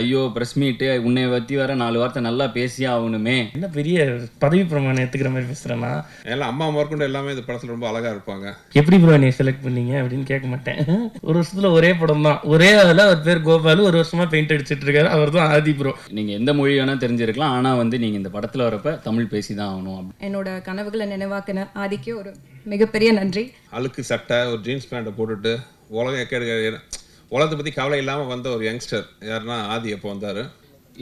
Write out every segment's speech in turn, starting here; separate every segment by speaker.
Speaker 1: ஐயோ ப்ரெஸ் மீட்டு உன்னை பற்றி வர நாலு வார்த்தை நல்லா பேசியே ஆகணுமே.
Speaker 2: என்ன பெரிய பதவி பிரமாணம் எடுத்துக்கிற மாதிரி பேசுகிறேன்னா
Speaker 3: எல்லாம் அம்மா முதற்கொண்டு எல்லாமே இந்த படத்தில் ரொம்ப அழகாக இருப்பாங்க.
Speaker 2: எப்படி ப்ரோ நீ செலக்ட் பண்ணீங்க அப்படின்னு கேட்க மாட்டேன். ஒரு வருஷத்துல ஒரே படம் தான். ஒரே அதில் அவர் பேர் கோபாலு ஒரு வருஷமா பெயிண்ட் அடிச்சிட்டு இருக்காரு. அவர் தான் ஆதி ப்ரோ
Speaker 1: நீங்கள் எந்த மொழி வேணால் தெரிஞ்சிருக்கலாம். ஆனால் வந்து நீங்கள் இந்த படத்தில் வரப்ப தமிழ் பேசி தான் ஆகணும்
Speaker 4: என்னோட கனவுகளை நினைவாக்கின ஆதிக்கு ஒரு மிகப்பெரிய நன்றி.
Speaker 3: அழுக்கு சட்டை ஒரு ஜீன்ஸ் பேண்ட்டை போட்டுட்டு உலகம் எக்கேடு உலகத்தை பற்றி கவலை இல்லாமல் வந்த ஒரு யங்ஸ்டர் யாருன்னா ஆதி எப்போ வந்தார்.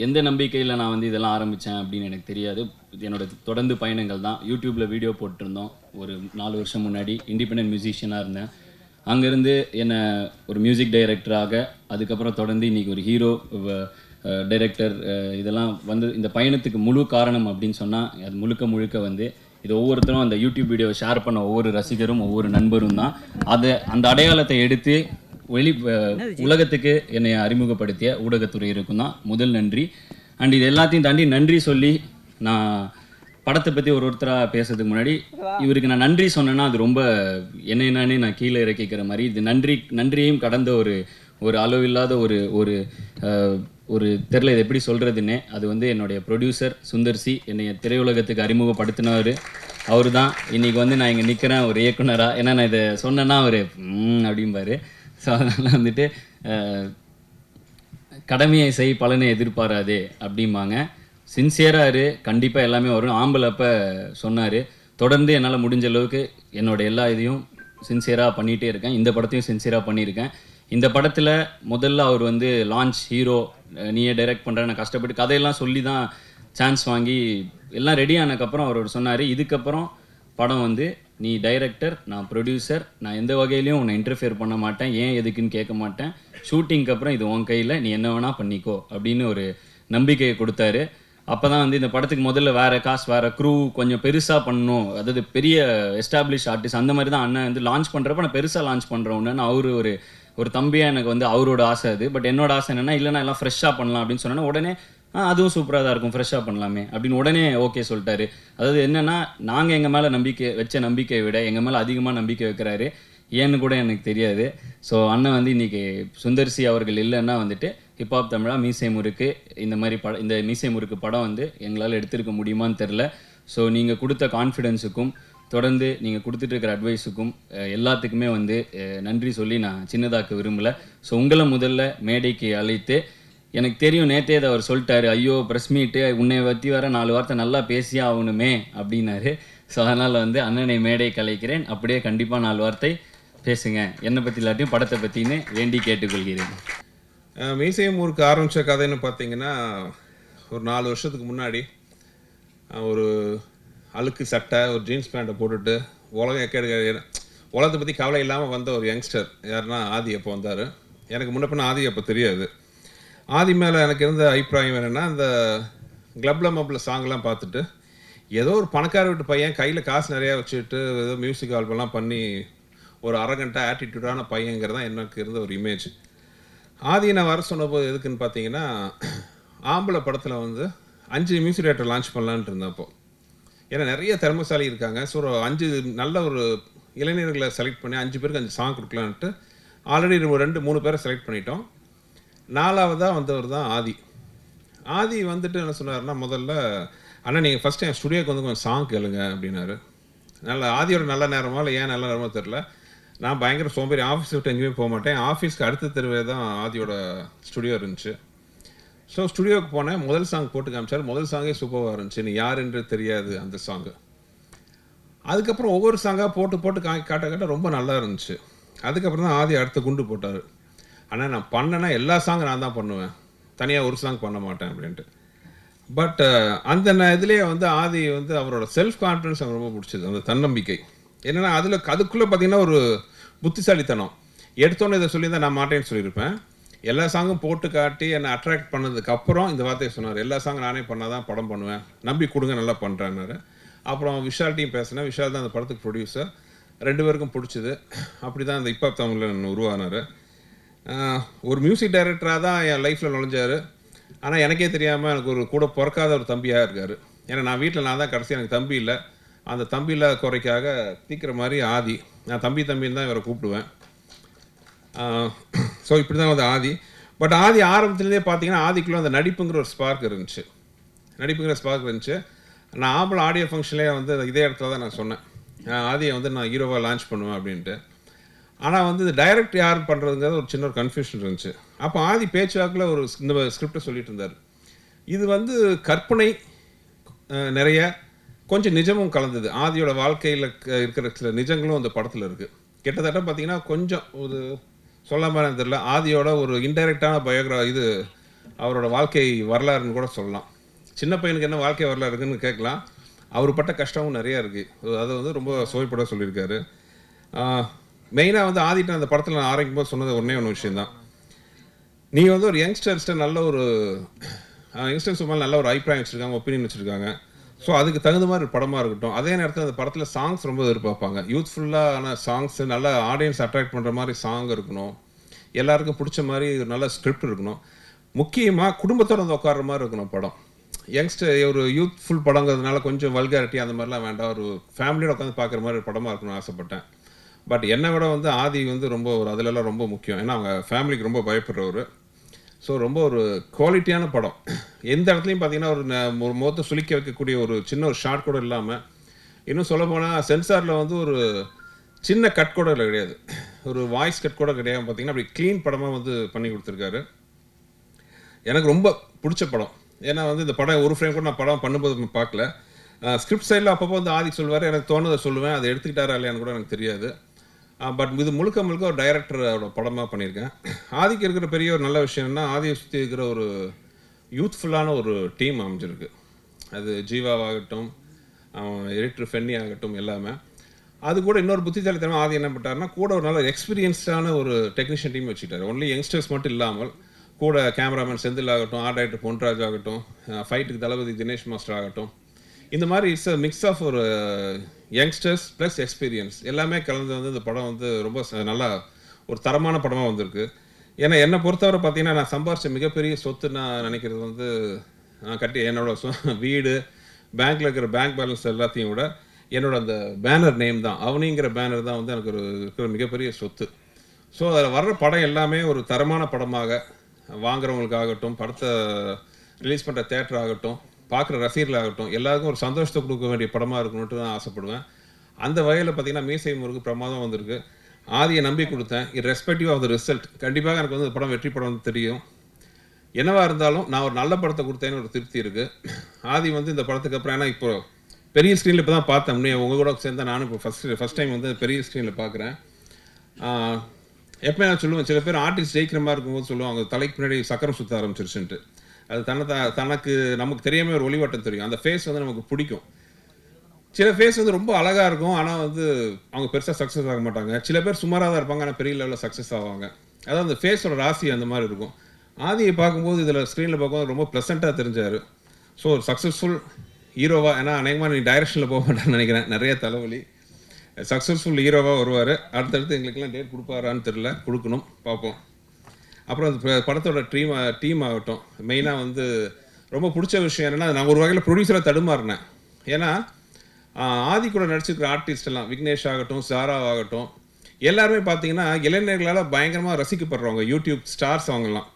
Speaker 1: எந்த நம்பிக்கையில் நான் வந்து இதெல்லாம் ஆரம்பித்தேன் அப்படின்னு எனக்கு தெரியாது. என்னோட தொடர்ந்து பயணங்கள் தான். யூடியூப்பில் வீடியோ போட்டிருந்தோம். ஒரு நாலு வருஷம் முன்னாடி இண்டிபெண்டன்ட் மியூசிஷியனாக இருந்தேன். அங்கேருந்து என்னை ஒரு மியூசிக் டைரக்டராக அதுக்கப்புறம் தொடர்ந்து இன்றைக்கி ஒரு ஹீரோ டைரக்டர் இதெல்லாம் வந்து இந்த பயணத்துக்கு முழு காரணம் அப்படின்னு சொன்னால் அது முழுக்க முழுக்க வந்து இது ஒவ்வொருத்தரும் அந்த யூடியூப் வீடியோவை ஷேர் பண்ண ஒவ்வொரு ரசிகரும் ஒவ்வொரு நண்பரும் தான். அதை அந்த அடையாளத்தை எடுத்து வெளி உலகத்துக்கு என்னை அறிமுகப்படுத்திய ஊடகத்துறையினருக்கும் தான். முதல் நன்றி. அண்ட் இது எல்லாத்தையும் தாண்டி நன்றி சொல்லி நான் படத்தை பற்றி ஒரு ஒருத்தராக பேசுறதுக்கு முன்னாடி இவருக்கு நான் நன்றி சொன்னேன்னா அது ரொம்ப என்னை நானே நான் கீழே இறக்கிக்கிற மாதிரி. இது நன்றி நன்றியையும் கடந்த ஒரு ஒரு அளவில்லாத ஒரு ஒரு ஒரு தெரில இது எப்படி சொல்கிறதுன்னே அது வந்து என்னுடைய ப்ரொடியூசர் சுந்தர்சி என்னை திரையுலகத்துக்கு அறிமுகப்படுத்தினவர். அவர் தான் இன்றைக்கி வந்து நான் இங்கே நிற்கிறேன் ஒரு இயக்குனராக ஏன்னா நான் இதை சொன்னேன்னா அவர் அப்படிம்பாரு. ஸோ அதனால் வந்துட்டு கடமையை செய் பலனை எதிர்பாராதே அப்படிம்பாங்க. சின்சியராக இரு கண்டிப்பாக எல்லாமே வரும். ஆம்பளை அப்போ சொன்னார் தொடர்ந்து என்னால் முடிஞ்ச அளவுக்கு என்னோடய எல்லா இதையும் சின்சியராக பண்ணிகிட்டே இருக்கேன். இந்த படத்தையும் சின்சியராக பண்ணியிருக்கேன். இந்த படத்தில் முதல்ல அவர் வந்து லான்ச் ஹீரோ நீயே டைரக்ட் பண்ணுற நான் கஷ்டப்பட்டு கதையெல்லாம் சொல்லி தான் சான்ஸ் வாங்கி எல்லாம் ரெடி ஆனதுக்கப்புறம் அவர் சொன்னார். இதுக்கப்புறம் படம் வந்து நீ டைரக்டர் நான் ப்ரொடியூசர் நான் எந்த வகையிலையும் உன்னை இன்டர்ஃபியர் பண்ண மாட்டேன். ஏன் எதுக்குன்னு கேட்க மாட்டேன். ஷூட்டிங்க்கு அப்புறம் இது உன் கையில் நீ என்ன வேணால் பண்ணிக்கோ அப்படின்னு ஒரு நம்பிக்கையை கொடுத்தாரு. அப்போ தான் வந்து இந்த படத்துக்கு முதல்ல வேறு காசு வேறு க்ரூ கொஞ்சம் பெருசாக பண்ணணும். அதாவது பெரிய எஸ்டாப்ளிஷ் ஆர்டிஸ்ட் அந்த மாதிரி தான் அண்ணன் வந்து லான்ச் பண்ணுறப்ப நான் பெருசாக லான்ச் பண்ணுறோன்னு அவர் ஒரு ஒரு தம்பியாக எனக்கு வந்து அவரோட ஆசை அது. பட் என்னோட ஆசை என்னென்னா இல்லைனா எல்லாம் ஃப்ரெஷ்ஷாக பண்ணலாம் அப்படின்னு சொன்னோன்னா உடனே அதுவும் சூப்பராக தான் இருக்கும். ஃப்ரெஷ்ஷாக பண்ணலாமே. அப்படின்னு உடனே ஓகே சொல்லிட்டாரு. அதாவது என்னென்னா நாங்கள் எங்கள் மேலே நம்பிக்கை வச்ச நம்பிக்கையை விட எங்கள் மேலே அதிகமாக நம்பிக்கை வைக்கிறாரு. ஏன்னு கூட எனக்கு தெரியாது. ஸோ அண்ணன் வந்து இன்னைக்கு சுந்தர்சி அவர்கள் இல்லைன்னா வந்துட்டு ஹிப்ஹாப் தமிழா மீசை முறுக்கு இந்த மாதிரி படம் இந்த மீசை முறுக்கு படம் வந்து எங்களால் எடுத்திருக்க முடியுமான்னு தெரில ஸோ நீங்கள் கொடுத்த கான்ஃபிடென்ஸுக்கும் தொடர்ந்து நீங்கள் கொடுத்துட்டு இருக்கிற அட்வைஸுக்கும் எல்லாத்துக்குமே வந்து நன்றி சொல்லி நான் சின்னதாக்க விரும்பலை. ஸோ உங்களை முதல்ல மேடைக்கு அழைத்து எனக்கு தெரியும் நேத்தே இதை அவர் சொல்லிட்டாரு. ஐயோ ப்ரெஸ் மீட்டு உன்னை பற்றி வர நாலு வார்த்தை நல்லா பேசியே ஆகணுமே அப்படின்னாரு. ஸோ அதனால் வந்து அண்ணனை மேடை கலைக்கிறேன். அப்படியே கண்டிப்பாக நாலு வார்த்தை பேசுங்க. என்னை பற்றி இல்லாட்டியும் படத்தை பற்றின்னு வேண்டி கேட்டுக்கொள்கிறேன்.
Speaker 3: அஹ் மீசையம் ஊருக்கு ஆரம்பித்த கதைன்னு பார்த்தீங்கன்னா ஒரு நாலு வருஷத்துக்கு முன்னாடி ஒரு அழுக்கு சட்டை ஒரு ஜீன்ஸ் பேண்ட்டை போட்டுட்டு உலகம் எக்கேடு உலகத்தை பற்றி கவலை இல்லாமல் வந்த ஒரு யங்ஸ்டர் யாருன்னா ஆதி அப்போ வந்தார். எனக்கு முன்ன ஆதி அப்போ தெரியாது. ஆதி மேலே எனக்கு இருந்த அபிப்பிராயம் என்னென்னா அந்த கிளப்ல மப்பில் சாங்லாம் பார்த்துட்டு ஏதோ ஒரு பணக்கார வீட்டு பையன் கையில் காசு நிறையா வச்சுட்டு ஏதோ மியூசிக் ஆல்பம்லாம் பண்ணி ஒரு அரகண்ட்டாக ஆட்டிடியூடான பையங்கிறது தான் எனக்கு இருந்த ஒரு இமேஜ் ஆதி நான் வர சொன்னபோது எதுக்குன்னு பார்த்தீங்கன்னா ஆம்பளை படத்தில் வந்து அஞ்சு மியூசிக் டேரக்டர் லான்ச் பண்ணலான்ட்டு இருந்தப்போ. ஏன்னா நிறைய திறமைசாலி இருக்காங்க. ஸோ ஒரு அஞ்சு நல்ல ஒரு இளைஞர்களை செலக்ட் பண்ணி அஞ்சு பேருக்கு அஞ்சு சாங் கொடுக்கலான்ட்டு ஆல்ரெடி ரெண்டு மூணு பேரை செலக்ட் பண்ணிட்டோம். நாலாவதாக வந்தவர் தான் ஆதி. ஆதி வந்துட்டு என்ன சொன்னார்னா முதல்ல அண்ணா நீங்கள் ஃபஸ்ட்டு என் ஸ்டுடியோக்கு வந்து கொஞ்சம் சாங் கேளுங்க அப்படின்னாரு. நல்ல ஆதியோட நல்ல நேரமா இல்லை ஏன் நல்ல நேரமோ தெரில நான் பயங்கர சோம்பேறி ஆஃபீஸ் விட்டு எங்கேயுமே போக மாட்டேன். ஆஃபீஸ்க்கு அடுத்த தெருவே தான் ஆதியோட ஸ்டுடியோ இருந்துச்சு. ஸோ ஸ்டுடியோக்கு போனேன். முதல் சாங் போட்டு காமிச்சார். முதல் சாங்கே சூப்பராக இருந்துச்சு. நீ யார் என்று தெரியாது அந்த சாங்கு அதுக்கப்புறம் ஒவ்வொரு சாங்காக போட்டு போட்டு கா காட்ட காட்ட ரொம்ப நல்லா இருந்துச்சு. அதுக்கப்புறம் தான் ஆதி அடுத்த குண்டு போட்டார். ஆனால் நான் பண்ணேன்னா எல்லா சாங்கும் நான் தான் பண்ணுவேன். தனியாக ஒரு சாங் பண்ண மாட்டேன் அப்படின்ட்டு. பட் அந்த ந- வந்து ஆதி வந்து அவரோட செல்ஃப் கான்ஃபிடன்ஸ் எனக்கு ரொம்ப பிடிச்சது. அந்த தன்னம்பிக்கை. என்னன்னா அதில் அதுக்குள்ளே பார்த்தீங்கன்னா ஒரு புத்திசாலித்தனம். எடுத்தோன்னே இதை சொல்லியிருந்தால் நான் மாட்டேன்னு சொல்லியிருப்பேன். எல்லா சாங்கும் போட்டு காட்டி என்னை அட்ராக்ட் பண்ணதுக்கப்புறம் இந்த வார்த்தையை சொன்னார். எல்லா சாங்கும் நானே பண்ணால் தான் படம் பண்ணுவேன். நம்பி கொடுங்க நல்லா பண்ணுறேன்னாரு அப்புறம் விஷால்ட்டையும் பேசினேன். விஷால் தான் அந்த படத்துக்கு ப்ரொடியூசர் ரெண்டு பேருக்கும் பிடிச்சது. அப்படி தான் அந்த இப்போ தமிழன் உருவானார். ஒரு மியூசிக் டைரக்டராக தான் என் லைஃப்பில் நுழைஞ்சார். ஆனால் எனக்கே தெரியாமல் எனக்கு ஒரு கூட பிறக்காத ஒரு தம்பியாக இருக்கார். ஏன்னா நான் வீட்டில் நான் தான் கடைசி எனக்கு தம்பி இல்லை. அந்த தம்பி இல்லாத குறைக்காக தீக்கிற மாதிரி ஆதி. நான் தம்பி தம்பின்னு தான் இவரை கூப்பிடுவேன். ஸோ இப்படி தான் வந்து ஆதி. பட் ஆதி ஆரம்பத்துலேருந்தே பார்த்தீங்கன்னா ஆதிக்குள்ள அந்த நடிப்புங்கிற ஒரு ஸ்பார்க் இருந்துச்சு. நடிப்புங்கிற ஸ்பார்க் இருந்துச்சு. நான் ஆம்பளை ஆடியோ ஃபங்க்ஷன்லேயே வந்து இதே இடத்துல தான் நான் சொன்னேன். ஆதியை வந்து நான் ஹீரோவாக லான்ச் பண்ணுவேன் அப்படின்ட்டு. ஆனால் வந்து டைரக்ட் யார் பண்ணுறதுங்கிறது ஒரு சின்ன ஒரு கன்ஃபியூஷன் இருந்துச்சு. அப்போ ஆதி பேச்சுவாக்கில் ஒரு இந்த ஸ்கிரிப்டை சொல்லிட்டு இருந்தார். இது வந்து கற்பனை நிறைய கொஞ்சம் நிஜமும் கலந்தது. ஆதியோட வாழ்க்கையில் இருக்கிற சில நிஜங்களும் அந்த படத்தில் இருக்குது கிட்டத்தட்ட பார்த்தீங்கன்னா கொஞ்சம் ஒரு சொல்லாம தெரியல. ஆதியோட ஒரு இன்டைரக்டான பயோகிரா இது அவரோட வாழ்க்கை வரலாறுன்னு கூட சொல்லலாம். சின்ன பையனுக்கு என்ன வாழ்க்கை வரலாறுன்னு கேட்கலாம். அவர் பட்ட கஷ்டமும் நிறையா இருக்குது அதை வந்து ரொம்ப சுவைப்பட சொல்லியிருக்காரு. மெயினாக வந்து ஆதிட்ட அந்த படத்தில் நான் ஆரம்பிக்கும் போது சொன்னது ஒன்றே ஒன்று விஷயம்தான். நீ வந்து ஒரு யங்ஸ்டர்ஸ்ட்டு நல்ல ஒரு யங்ஸ்டர்ஸ் மேலே நல்ல ஒரு அபிப்பிராயம் வச்சுருக்காங்க ஒப்பீனியன் வச்சுருக்காங்க. ஸோ அதுக்கு தகுந்த மாதிரி ஒரு படமாக இருக்கட்டும். அதே நேரத்தில் அந்த படத்தில் சாங்ஸ் ரொம்ப எதிர்பார்ப்பாங்க. யூத்ஃபுல்லான சாங்ஸ் நல்ல ஆடியன்ஸ் அட்ராக்ட் பண்ணுற மாதிரி சாங் இருக்கணும். எல்லாருக்கும் பிடிச்ச மாதிரி ஒரு நல்ல ஸ்கிரிப்ட் இருக்கணும். முக்கியமாக குடும்பத்தோட வந்து உட்கார்ற மாதிரி இருக்கணும் படம். யங்ஸ்டர் ஒரு யூத்ஃபுல் படங்கிறதுனால கொஞ்சம் வல்காரிட்டி அந்த மாதிரிலாம் வேண்டாம். ஒரு ஃபேமிலியோட உட்காந்து பார்க்குற மாதிரி ஒரு படமாக இருக்கணும்னு ஆசைப்பட்டேன். பட் என்னை விட வந்து ஆதி வந்து ரொம்ப ஒரு அதிலெல்லாம் ரொம்ப முக்கியம். ஏன்னா அவங்க ஃபேமிலிக்கு ரொம்ப பயப்படுறவர். ஸோ ரொம்ப ஒரு குவாலிட்டியான படம். எந்த இடத்துலையும் பார்த்தீங்கன்னா ஒரு ந- ஒரு முகத்தை சுளிக்க வைக்கக்கூடிய ஒரு சின்ன ஒரு ஷார்ட் கூட இல்லாமல் இன்னும் சொல்ல போனால் சென்சாரில் வந்து ஒரு சின்ன கட் கூட இல்லை கிடையாது. ஒரு வாய்ஸ் கட் கூட கிடையாது பார்த்தீங்கன்னா அப்படி க்ளீன் படமாக வந்து பண்ணி கொடுத்துருக்காரு. எனக்கு ரொம்ப பிடிச்ச படம். ஏன்னா வந்து இந்த படம் ஒரு ஃப்ரேம் கூட நான் படம் பண்ணும்போது பார்க்கல ஸ்கிரிப்ட் சைடில் அப்பப்போ வந்து ஆதி சொல்வார். எனக்கு தோணுதை சொல்லுவேன். அதை எடுத்துக்கிட்டாரா இல்லையான்னு கூட எனக்கு தெரியாது. பட் இது முழுக்க முழுக்க ஒரு டைரக்டரோட படமாக பண்ணியிருக்கேன். ஆதிக்கு இருக்கிற பெரிய ஒரு நல்ல விஷயம்னா ஆதியை சுற்றி இருக்கிற ஒரு யூத்ஃபுல்லான ஒரு டீம் அமைஞ்சிருக்கு. அது ஜீவாவாகட்டும் எடிட்டர் ஃபென்னி ஆகட்டும் எல்லாமே. அது கூட இன்னொரு புத்திசாலித்தனம் ஆதி என்ன பண்ணிட்டாருன்னா கூட ஒரு நல்ல எக்ஸ்பீரியன்ஸ்டான ஒரு டெக்னீஷியன் டீம் வச்சுட்டார் ஒன்லி யங்ஸ்டர்ஸ் மட்டும் இல்லாமல் கூட கேமராமேன் செந்தில் ஆகட்டும் ஆர்ட் டைரக்டர் பொன்ராஜ் ஆகட்டும் ஃபைட்டுக்கு தளபதி தினேஷ் மாஸ்டர் ஆகட்டும். இந்த மாதிரி இட்ஸ் அ மிக்ஸ் ஆஃப் ஒரு யங்ஸ்டர்ஸ் ப்ளஸ் எக்ஸ்பீரியன்ஸ் எல்லாமே கலந்து வந்து இந்த படம் வந்து ரொம்ப ச- நல்லா ஒரு தரமான படமாக வந்திருக்கு. ஏன்னா என்னை பொறுத்தவரை பார்த்தீங்கன்னா நான் சம்பாரித்த மிகப்பெரிய சொத்து நான் நினைக்கிறது வந்து நான் கட்டி என்னோட சொ- வீடு பேங்க்கில் இருக்கிற பேங்க் பேலன்ஸ் எல்லாத்தையும் விட என்னோட அந்த பேனர் நேம் தான். அவனிங்கிற பேனர் தான் வந்து எனக்கு ஒரு இருக்கிற மிகப்பெரிய சொத்து. ஸோ அதில் வர்ற படம் எல்லாமே ஒரு தரமான படமாக வாங்குறவங்களுக்காகட்டும் படத்தை ரிலீஸ் பண்ணுற தேட்டர் ஆகட்டும் பார்க்குற ரசிகர்களாகட்டும் எல்லாருக்கும் ஒரு சந்தோஷத்தை கொடுக்க வேண்டிய படமாக இருக்கணும்ட்டு தான் ஆசைப்படுவேன். அந்த வகையில் பார்த்தீங்கன்னா மீசை முருகு பிரமாதம் வந்திருக்கு. ஆதியை நம்பி கொடுத்தேன். இது ரெஸ்பெக்டிவ் ஆஃப் த ரிசல்ட் கண்டிப்பாக எனக்கு வந்து படம் வெற்றி படம் தெரியும். என்னவாக இருந்தாலும் நான் ஒரு நல்ல படத்தை கொடுத்தேன்னு ஒரு திருப்தி இருக்குது ஆதி வந்து இந்த படத்துக்கு அப்புறம் ஏன்னா இப்போ பெரிய ஸ்க்ரீனில் இப்போ தான் பார்த்தேன். உங்கள் கூட சேர்ந்தா நானும் இப்போ ஃபஸ்ட் ஃபஸ்ட் டைம் வந்து பெரிய ஸ்க்ரீனில் பார்க்குறேன் எப்போ நான் சொல்லுவேன் சில பேர் ஆர்டிஸ்ட் ஜெயிக்கிற மாதிரி இருக்கும்போது சொல்லுவாங்க தலைக்கு பின்னாடி சக்கரம் சுற்ற ஆரம்பிச்சிருச்சுன்ட்டு. அது தன்னை தனக்கு நமக்கு தெரியாம ஒரு ஒளிவட்டம் தெரியும். அந்த ஃபேஸ் வந்து நமக்கு பிடிக்கும். சில ஃபேஸ் வந்து ரொம்ப அழகாக இருக்கும். ஆனால் வந்து அவங்க பெருசாக சக்ஸஸ் ஆக மாட்டாங்க. சில பேர் சுமாராக தான் இருப்பாங்க. ஆனால் பெரிய லெவலில் சக்ஸஸ் ஆவாங்க. அதாவது அந்த ஃபேஸோட ராசி அந்த மாதிரி இருக்கும். ஆதியை பார்க்கும்போது இதில் ஸ்க்ரீனில் பார்க்கும்போது ரொம்ப ப்ளசண்ட்டாக தெரிஞ்சார். ஸோ ஒரு சக்ஸஸ்ஃபுல் ஹீரோவாக ஏன்னா அநேகமாக நீ டைரக்ஷனில் போக மாட்டேன்னு நினைக்கிறேன். நிறைய தலைவலி. சக்ஸஸ்ஃபுல் ஹீரோவாக வருவார். அடுத்தடுத்து எங்களுக்கெல்லாம் டேட் கொடுப்பாரான்னு தெரில கொடுக்கணும். பார்ப்போம். அப்புறம் அது படத்தோட டீம் டீம் ஆகட்டும். மெயினாக வந்து ரொம்ப பிடிச்ச விஷயம் என்னென்னா நான் ஒரு வகையில் ப்ரொடியூசராக தடுமாறினேன். ஏன்னா ஆதி கூட நடிச்சிருக்கிற ஆர்டிஸ்ட் எல்லாம் விக்னேஷ் ஆகட்டும் சாரா ஆகட்டும் எல்லாருமே பார்த்தீங்கன்னா இளைஞர்களால் பயங்கரமாக ரசிக்கப்படுறவங்க யூடியூப் ஸ்டார்ஸ் அவங்கெல்லாம்.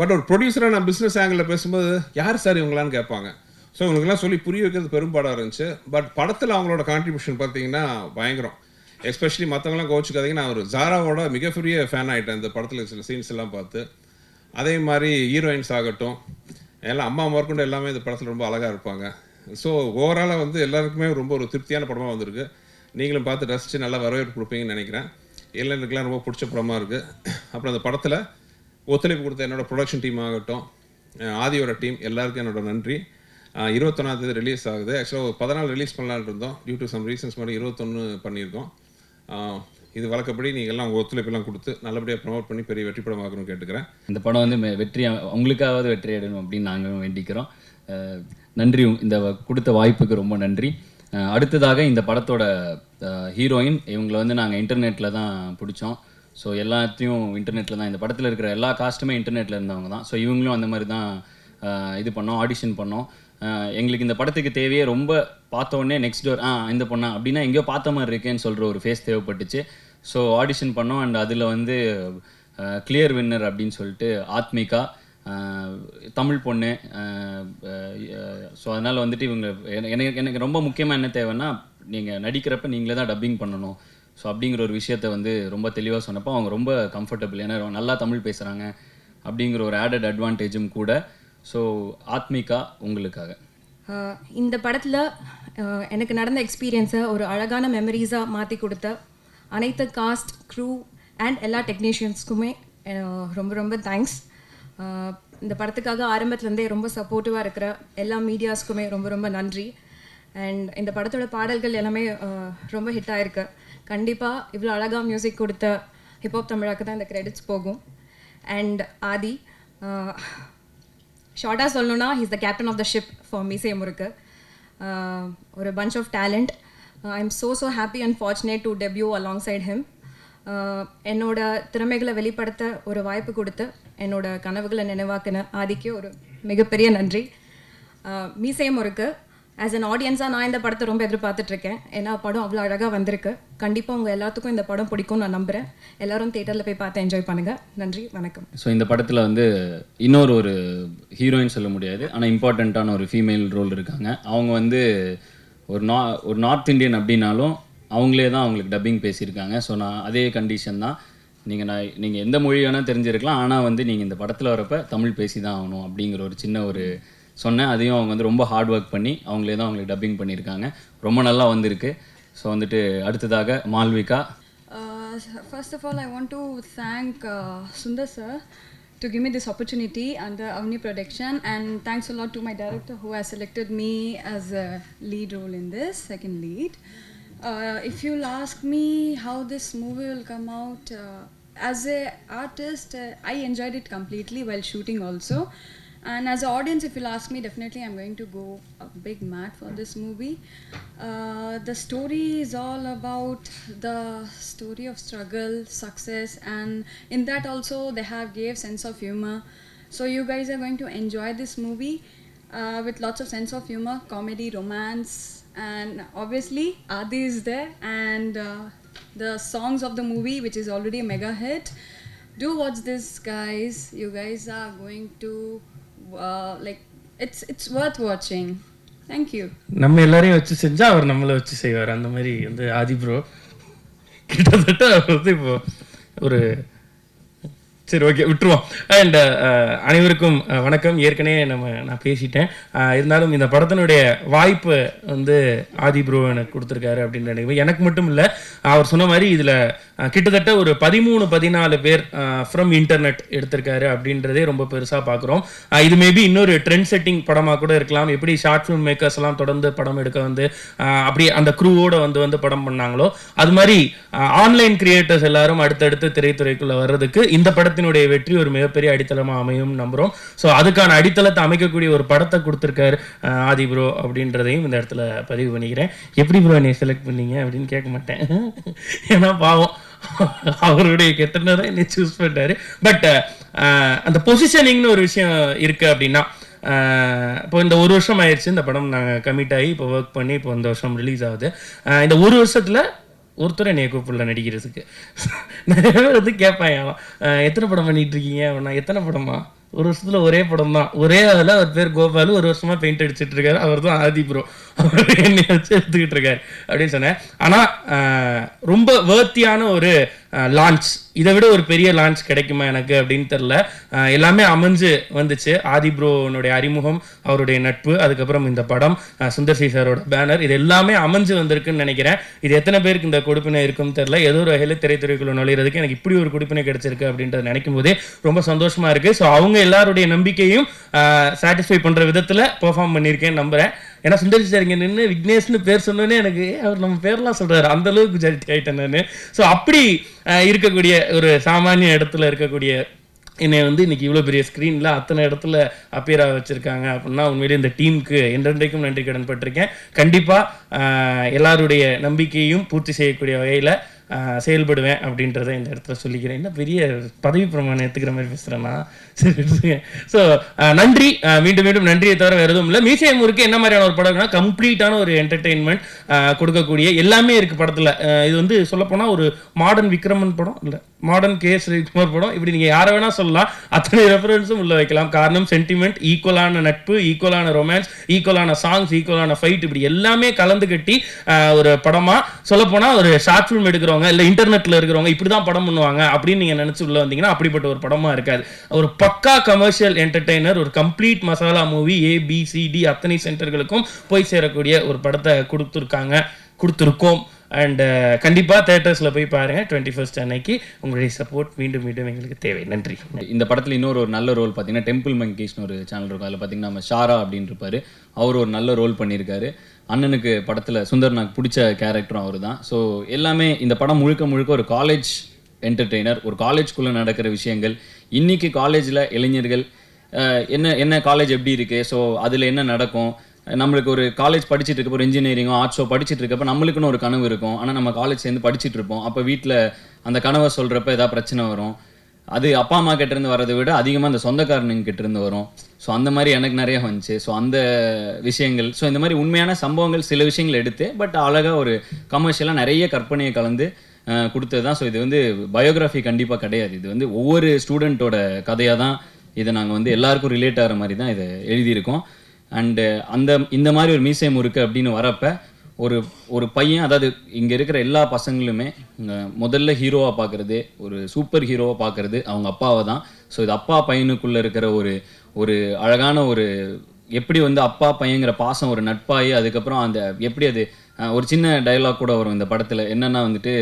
Speaker 3: பட் ஒரு ப்ரொடியூசராக நான் பிஸ்னஸ் ஆங்கிளில் பேசும்போது யார் சார் இவங்களான்னு கேட்பாங்க. ஸோ இவங்களுக்குலாம் சொல்லி புரிய வைக்கிறது பெரும்பாடாக இருந்துச்சு. பட் படத்தில் அவங்களோட கான்ட்ரிபியூஷன் பார்த்தீங்கன்னா பயங்கரம். எஸ்பெஷலி மற்றவங்களாம் கோச்சுக்காதீங்க நான் ஒரு ஜாராவோட மிகப்பெரிய ஃபேன் ஆகிட்டேன் இந்த படத்தில் சில சீன்ஸ் எல்லாம் பார்த்து. அதே மாதிரி ஹீரோயின்ஸ் ஆகட்டும். எல்லாம் அம்மா முதற்கொண்டு எல்லாமே இந்த படத்தில் ரொம்ப அழகாக இருப்பாங்க. ஸோ ஓவராலாக வந்து எல்லாருக்குமே ரொம்ப ஒரு திருப்தியான படமாக வந்திருக்கு. நீங்களும் பார்த்து ரசித்து நல்லா வரவேற்பு கொடுப்பீங்கன்னு நினைக்கிறேன். இளைஞருக்குலாம் ரொம்ப பிடிச்ச படமாக இருக்குது அப்புறம் அந்த படத்தில் ஒத்துழைப்பு கொடுத்த என்னோடய ப்ரொடக்ஷன் டீம் ஆகட்டும். ஆதியோட டீம் எல்லாருக்கும் என்னோட நன்றி. இருபத்தொன்னாம் தேதி ரிலீஸ் ஆகுது. ஆக்சுவலாக பதினாலு ரிலீஸ் பண்ணலான்னு இருந்தோம். டியூ டு சம் ரீசன்ஸ் மாதிரி இருபத்தொன்று பண்ணியிருக்கோம். இது வழக்கப்படி நீங்கள் எல்லாம் உங்கள் ஒத்துழைப்பெல்லாம் கொடுத்து நல்லபடியாக ப்ரமோட் பண்ணி பெரிய வெற்றி படம் ஆகணும்னு கேட்டுக்கிறேன்.
Speaker 1: இந்த படம் வந்து வெற்றி உங்களுக்காவது வெற்றி அடையணும் அப்படின்னு நாங்கள் வேண்டிக்கிறோம். நன்றி இந்த கொடுத்த வாய்ப்புக்கு ரொம்ப நன்றி. அடுத்ததாக இந்த படத்தோட ஹீரோயின் இவங்களை வந்து நாங்கள் இன்டர்நெட்டில் தான் பிடிச்சோம். ஸோ எல்லாத்தையும் இன்டர்நெட்டில் தான் இந்த படத்தில் இருக்கிற எல்லா காஸ்ட்டுமே இன்டர்நெட்டில் இருந்தவங்க தான். ஸோ இவங்களும் அந்த மாதிரி தான் இது பண்ணோம் ஆடிஷன் பண்ணோம். எங்களுக்கு இந்த படத்துக்கு தேவையே ரொம்ப பார்த்த நெக்ஸ்ட் டோர் ஆ இந்த பொண்ணா அப்படின்னா எங்கேயோ பார்த்த மாதிரி இருக்கேன்னு சொல்கிற ஒரு ஃபேஸ் தேவைப்பட்டுச்சு. ஸோ ஆடிஷன் பண்ணோம் அண்ட் அதில் வந்து கிளியர் வின்னர் அப்படின்னு சொல்லிட்டு ஆத்மிகா தமிழ் பொண்ணு ஸோ அதனால் வந்துட்டு இவங்க எனக்கு எனக்கு ரொம்ப முக்கியமாக என்ன தேவைன்னா நீங்கள் நடிக்கிறப்ப நீங்களே தான் டப்பிங் பண்ணணும். ஸோ அப்படிங்கிற ஒரு விஷயத்த வந்து ரொம்ப தெளிவாக சொன்னப்போ அவங்க ரொம்ப கம்ஃபர்டபுள் ஏன்னா நல்லா தமிழ் பேசுகிறாங்க அப்படிங்கிற ஒரு ஆடட் அட்வான்டேஜும் கூட ஸோ ஆத்மிகா உங்களுக்காக.
Speaker 4: இந்த படத்தில் எனக்கு நடந்த எக்ஸ்பீரியன்ஸை ஒரு அழகான மெமரிஸாக மாற்றி கொடுத்த அனைத்து காஸ்ட் க்ரூ அண்ட் எல்லா டெக்னீஷியன்ஸ்க்குமே ரொம்ப ரொம்ப தேங்க்ஸ் இந்த படத்துக்காக ஆரம்பத்துலேருந்தே ரொம்ப சப்போர்ட்டிவாக இருக்கிற எல்லா மீடியாஸ்க்குமே ரொம்ப ரொம்ப நன்றி. அண்ட் இந்த படத்தோட பாடல்கள் எல்லாமே ரொம்ப ஹிட் ஆயிருக்கு. கண்டிப்பாக இவ்வளோ அழகாக மியூசிக் கொடுத்த ஹிப்ஹாப் தமிழாக்கு தான் இந்த கிரெடிட்ஸ் போகும். அண்ட் ஆதி ஷார்ட்டாக சொல்லணும்னா he's the captain of the ship for Meesaya Murukku ஒரு punch of talent I am so so happy and fortunate to debut alongside him என்னோட திறமைகளை வெளிப்படுத்த ஒரு வாய்ப்பு கொடுத்து என்னோட கனவுகளை நினைவாக்கின ஆதிக்கு ஒரு மிகப்பெரிய நன்றி. Uh, மீசையும் இருக்குது ஆஸ் அன் ஆடியன்ஸாக நான் இந்த படத்தை ரொம்ப எதிர்பார்த்துட்ருக்கேன். ஏன்னா படம் அவ்வளோ அழகாக வந்திருக்கு. கண்டிப்பாக உங்கள் எல்லாத்துக்கும் இந்த படம் பிடிக்கும்னு நான் நம்புகிறேன் எல்லாரும் தேட்டரில் போய் பார்த்து என்ஜாய் பண்ணுங்கள் நன்றி வணக்கம்.
Speaker 1: ஸோ இந்த படத்தில் வந்து இன்னொரு ஒரு ஹீரோயின் சொல்ல முடியாது. ஆனால் இம்பார்ட்டண்ட்டான ஒரு ஃபீமேல் ரோல் இருக்காங்க. அவங்க வந்து ஒரு நா ஒரு நார்த் இந்தியன் அப்படின்னாலும் அவங்களே தான் அவங்களுக்கு டப்பிங் பேசியிருக்காங்க. ஸோ நான் அதே கண்டிஷன் தான். நீங்கள் நான் நீங்கள் எந்த மொழி வேணால் தெரிஞ்சிருக்கலாம். ஆனால் வந்து நீங்கள் இந்த படத்தில் வரப்போ தமிழ் பேசி தான் ஆகணும் அப்படிங்கிற ஒரு சின்ன ஒரு சொன்னேன் அதையும் அவங்க வந்து ரொம்ப ஹார்ட் ஒர்க் பண்ணி அவங்களே தான் அவங்களுக்கு டப்பிங் பண்ணியிருக்காங்க ரொம்ப நல்லா வந்திருக்கு ஸோ வந்துட்டு அடுத்ததாக Malvika
Speaker 5: Uh, first of all, I want to thank uh, Sundar sir to give me this opportunity under Avni Production, and thanks a lot to my director who has selected me as a lead role in this, second lead. Uh, if you'll ask me how this movie will come out, uh, as a artist, uh, I enjoyed it completely while shooting also. And as an audience, if you'll ask me, definitely I'm going to go a big mad for this movie. Uh, the story is all about the story of struggle, success, and in that also they have gave sense of humor. So you guys are going to enjoy this movie uh, with lots of sense of humor, comedy, romance, and obviously Adi is there, and uh, the songs of the movie, which is already a mega hit. Do watch this, guys. You guys are going to like it's it's it's வாட்சிங் watching. Thank
Speaker 2: நம்ம எல்லாரையும் வச்சு செஞ்சா அவர் நம்மளை வச்சு செய்வார். அந்த மாதிரி வந்து ஆதி ப்ரோ கிட்டத்தட்ட அவர் வந்து இப்போ ஒரு சரி ஓகே விட்டுருவோம். அண்ட் uh, அனைவருக்கும் uh, வணக்கம். ஏற்கனவே நம்ம நான் பேசிட்டேன். Uh, இருந்தாலும் இந்த படத்தினுடைய வாய்ப்பு வந்து ஆதி ப்ரோ எனக்கு கொடுத்துருக்காரு அப்படின்னு நினைக்கிறேன் எனக்கு மட்டும் இல்லை அவர் சொன்ன மாதிரி இதில் கிட்டத்தட்ட ஒரு பதிமூணு பதினாலு பேர் ஃப்ரம் இன்டர்நெட் எடுத்திருக்காரு அப்படின்றதே ரொம்ப பெருசாக பார்க்குறோம் இது மேபி இன்னொரு ட்ரெண்ட் செட்டிங் படமாக கூட இருக்கலாம். எப்படி ஷார்ட் ஃபிலிம் மேக்கர்ஸ் எல்லாம் தொடர்ந்து படம் எடுக்க வந்து அப்படி அந்த க்ரூவோட வந்து வந்து படம் பண்ணாங்களோ அது மாதிரி ஆன்லைன் கிரியேட்டர்ஸ் எல்லாரும் அடுத்தடுத்து திரைத்துறைக்குள்ளே வர்றதுக்கு இந்த படத்தினுடைய வெற்றி ஒரு மிகப்பெரிய அடித்தளமாக அமையும் நம்புகிறோம் ஸோ அதுக்கான அடித்தளத்தை அமைக்கக்கூடிய ஒரு படத்தை கொடுத்துருக்காரு ஆதி ப்ரோ அப்படின்றதையும் இந்த இடத்துல பதிவு பண்ணிக்கிறேன். எப்படி ப்ரோ என்னை செலக்ட் பண்ணீங்க அப்படின்னு கேட்க மாட்டேன். ஏன்னா பாவம். அவருடைய கெத்தனரை என்னை சூஸ் பண்ணிட்டாரு. பட் uh, uh, அந்த பொசிஷனிங்னு ஒரு விஷயம் இருக்கு அப்படின்னா ஆஹ் இப்போ இந்த ஒரு வருஷம் ஆயிடுச்சு இந்த படம் நாங்கள் கமிட் ஆகி இப்போ ஒர்க் பண்ணி இப்போ இந்த வருஷம் ரிலீஸ் ஆகுது. இந்த ஒரு வருஷத்தில் ஒருத்தர் என்னைய கூப்பிடல நடிக்கிறதுக்கு. நிறைய பேர் வந்து கேட்பாங்க எத்தனை படம் பண்ணிட்டு இருக்கீங்க? அப்படின்னா எத்தனை படமா? ஒரு வருஷத்துல ஒரே படம் தான் ஒரே அதில் அவர் பேர் கோபாலு ஒரு வருஷமா பெயிண்ட் அடிச்சிட்டு இருக்காரு. அவர் தான் ஆதி ப்ரோ என்னை வச்சு எடுத்துக்கிட்டு இருக்காரு அப்படின்னு சொன்னேன். ஆனால் ரொம்ப வேர்த்தியான ஒரு லான்ச் இதை விட ஒரு பெரிய லான்ச் கிடைக்குமா எனக்கு அப்படின்னு தெரில எல்லாமே அமைஞ்சு வந்துச்சு. ஆதி ப்ரோனுடைய அறிமுகம் அவருடைய நட்பு அதுக்கப்புறம் இந்த படம் சுந்தர் சி சாரோட பேனர் இது எல்லாமே அமைஞ்சு வந்திருக்குன்னு நினைக்கிறேன். இது எத்தனை பேருக்கு இந்த கொடுப்பினை இருக்குன்னு தெரில ஏதோ ஒரு வகையில் திரைத்துறைக்குள்ள நுழையிறதுக்கு எனக்கு இப்படி ஒரு கொடுப்பினை கிடைச்சிருக்கு அப்படின்றத நினைக்கும் போதே ரொம்ப சந்தோஷமாக இருக்குது ஸோ அவங்க எல்லாருடைய நம்பிக்கையும் சாட்டிஸ்ஃபை பண்ணுற விதத்தில் பெர்ஃபார்ம் பண்ணியிருக்கேன்னு நம்புறேன். ஏன்னா சுந்தரி சார் இங்கே நின்று விக்னேஷ்னு பேர் சொன்னோன்னே எனக்கு அவர் நம்ம பேர்லாம் சொல்கிறாரு அந்த அளவுக்கு ஜல்ட்டி நான். ஸோ அப்படி இருக்கக்கூடிய ஒரு சாமானிய இடத்துல இருக்கக்கூடிய என்னை வந்து இன்னைக்கு இவ்வளோ பெரிய ஸ்க்ரீனில் அத்தனை இடத்துல அப்பியராக வச்சுருக்காங்க அப்படின்னா உண்மையிலேயே இந்த டீமுக்கு என்றென்றைக்கும் நன்றி கடன் பட்டிருக்கேன் கண்டிப்பாக எல்லாருடைய நம்பிக்கையும் பூர்த்தி செய்யக்கூடிய வகையில் செயல்படுவேன் அப்படின்றத இந்த இடத்துல சொல்லிக்கிறேன். என்ன பெரிய பதவி பிரமாணம் எடுத்துக்கிற மாதிரி பேசுகிறேன்னா ஸோ uh, நன்றி. Uh, மீண்டும் மீண்டும் நன்றியை தவிர வேறு எதுவும் இல்லை. மியூசியம் ஊருக்கு என்ன மாதிரியான ஒரு படம்னா கம்ப்ளீட்டான ஒரு என்டர்டெயின்மெண்ட் uh, கொடுக்கக்கூடிய எல்லாமே இருக்குது படத்தில். இது வந்து சொல்லப்போனால் ஒரு மாடர்ன் விக்ரமன் படம். இல்லை மாடர்ன் கே ஸ்ரீகுமார் படம். இப்படி நீங்கள் யாரை வேணால் சொல்லலாம். அத்தனை ரெஃபரன்ஸும் உள்ள வைக்கலாம். காரணம் சென்டிமெண்ட் ஈக்குவலான நட்பு ஈக்குவலான ரொமான்ஸ் ஈக்குவலான சாங்ஸ் ஈக்குவலான ஃபைட் இப்படி எல்லாமே கலந்து கட்டி ஒரு படமாக சொல்லப்போனால் ஒரு ஷார்ட் ஃபிலிம் எடுக்கிறவங்க இல்லை இன்டர்நெட்டில் இருக்கிறவங்க இப்படி தான் படம் பண்ணுவாங்க அப்படின்னு நீங்கள் நினச்சி உள்ளே வந்தீங்கன்னா அப்படிப்பட்ட ஒரு படமாக இருக்காது. ஒரு பக்கா கமர்ஷியல் என்டர்டெய்னர் ஒரு கம்ப்ளீட் மசாலா மூவி ஏபிசிடி அத்தனை சென்டர்களுக்கும் போய் சேரக்கூடிய ஒரு படத்தை கொடுத்துருக்காங்க கொடுத்துருக்கோம். அண்ட் uh, கண்டிப்பாக தேட்டர்ஸில் போய் பாருங்கள் டுவெண்ட்டி ஃபர்ஸ்ட் அன்னைக்கு உங்களுடைய சப்போர்ட் மீண்டும் மீண்டும் எங்களுக்கு தேவை. நன்றி.
Speaker 1: இந்த படத்தில் இன்னொரு ஒரு நல்ல ரோல் பார்த்தீங்கன்னா டெம்பிள் மங்கேஷ்னு ஒரு சேனல் இருக்கும். அதில் பார்த்தீங்கன்னா நம்ம ஷாரா அப்படின்னு இருப்பார் அவர் ஒரு நல்ல ரோல் பண்ணியிருக்காரு. அண்ணனுக்கு படத்தில் சுந்தர் நாக் பிடிச்ச கேரக்டரும் அவர் தான் ஸோ எல்லாமே இந்த படம் முழுக்க முழுக்க ஒரு காலேஜ் என்டர்டெய்னர் ஒரு காலேஜ்குள்ளே நடக்கிற விஷயங்கள் இன்றைக்கி காலேஜில் இளைஞர்கள் என்ன என்ன காலேஜ் எப்படி இருக்குது ஸோ அதில் என்ன நடக்கும்? நம்மளுக்கு ஒரு காலேஜ் படிச்சுட்டு இருக்கப்போ இன்ஜினியரிங்கோ ஆர்ட்ஸோ படிச்சுட்டு இருக்கப்போ நம்மளுக்குன்னு ஒரு கனவு இருக்கும். ஆனால் நம்ம காலேஜ் சேர்ந்து படிச்சுட்டு இருப்போம். அப்போ வீட்டில் அந்த கனவை சொல்கிறப்ப ஏதாவது பிரச்சனை வரும். அது அப்பா அம்மா கிட்டேருந்து வரதை விட அதிகமாக அந்த சொந்தக்காரனுங்க கிட்டேருந்து வரும். ஸோ அந்த மாதிரி எனக்கு நிறைய வந்துச்சு. ஸோ அந்த விஷயங்கள். ஸோ இந்த மாதிரி உண்மையான சம்பவங்கள் சில விஷயங்கள் எடுத்து பட் அழகாக ஒரு கமர்ஷியலாக நிறைய கற்பனையை கலந்து கொடுத்தது தான் ஸோ இது வந்து பயோகிராஃபி கண்டிப்பாக கிடையாது. இது வந்து ஒவ்வொரு ஸ்டூடெண்ட்டோட கதையாக தான் இதை நாங்கள் வந்து எல்லாருக்கும் ரிலேட் ஆகிற மாதிரி தான் இதை எழுதியிருக்கோம். அண்டு அந்த இந்த மாதிரி ஒரு மீசை முறுக்கு அப்படின்னு வரப்போ ஒரு ஒரு பையன் அதாவது இங்கே இருக்கிற எல்லா பசங்களுமே முதல்ல ஹீரோவாக பார்க்குறது ஒரு சூப்பர் ஹீரோவாக பார்க்குறது அவங்க அப்பாவை தான் ஸோ இது அப்பா பையனுக்குள்ளே இருக்கிற ஒரு ஒரு அழகான ஒரு எப்படி வந்து அப்பா பையங்கிற பாசம் ஒரு நட்பாகி அதுக்கப்புறம் அந்த எப்படி அது ஒரு சின்ன டயலாக் கூட வரும் இந்த படத்தில். என்னென்னா வந்துட்டு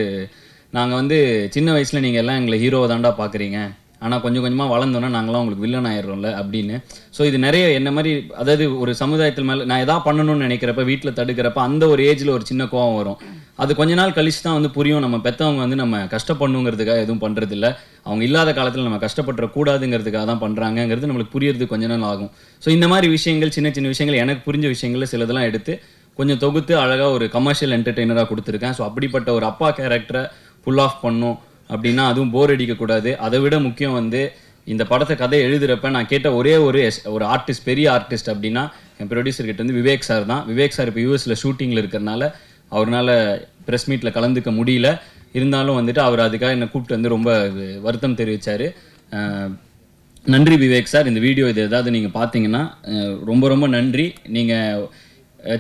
Speaker 1: நாங்கள் வந்து சின்ன வயசில் நீங்கள் எல்லாம் எங்களை ஹீரோவை தாண்டா பார்க்குறீங்க ஆனால் கொஞ்சம் கொஞ்சமாக வளர்ந்தோன்னா நாங்களாம் உங்களுக்கு வில்லன் ஆயிடுறோம்ல அப்படின்னு. ஸோ இது நிறைய என்ன மாதிரி அதாவது ஒரு சமுதாயத்தில் மேலே நான் எதாவது பண்ணணும்னு நினைக்கிறப்ப வீட்டில் தடுக்கிறப்ப அந்த ஒரு ஏஜில் ஒரு சின்ன கோவம் வரும். அது கொஞ்ச நாள் கழிச்சு தான் வந்து புரியும். நம்ம பெற்றவங்க வந்து நம்ம கஷ்டப்படணுங்கிறதுக்காக எதுவும் பண்ணுறதில்ல அவங்க இல்லாத காலத்தில் நம்ம கஷ்டப்பட்டுற கூடாதுங்கிறதுக்காக தான் பண்ணுறாங்கங்கிறது நம்மளுக்கு புரியறதுக்கு கொஞ்ச நாள் ஆகும். ஸோ இந்த மாதிரி விஷயங்கள் சின்ன சின்ன விஷயங்கள் எனக்கு புரிஞ்ச விஷயங்கள் சிலதெல்லாம் எடுத்து கொஞ்சம் தொகுத்து அழகாக ஒரு கமர்ஷியல் என்டர்டெய்னராக கொடுத்துருக்கேன். ஸோ அப்படிப்பட்ட ஒரு அப்பா கேரக்டரை புல் ஆஃப் பண்ணும் அப்படின்னா அதுவும் போர் அடிக்கக்கூடாது அதை விட முக்கியம் வந்து இந்த படத்தை கதை எழுதுறப்ப நான் கேட்ட ஒரே ஒரு எஸ்- ஒரு ஆர்டிஸ்ட் பெரிய ஆர்டிஸ்ட் அப்படின்னா என் ப்ரொடியூசர் கிட்ட வந்து விவேக் சார் தான். விவேக் சார் இப்போ யூஎஸில் ஷூட்டிங்கில் இருக்கிறனால அவரால் ப்ரெஸ் மீட்டில் கலந்துக்க முடியல. இருந்தாலும் வந்துட்டு அவர் அதுக்காக என்னை கூப்பிட்டு வந்து ரொம்ப வருத்தம் தெரிவித்தார் நன்றி விவேக் சார் இந்த வீடியோ இது ஏதாவது நீங்கள் பார்த்தீங்கன்னா ரொம்ப ரொம்ப நன்றி. நீங்கள்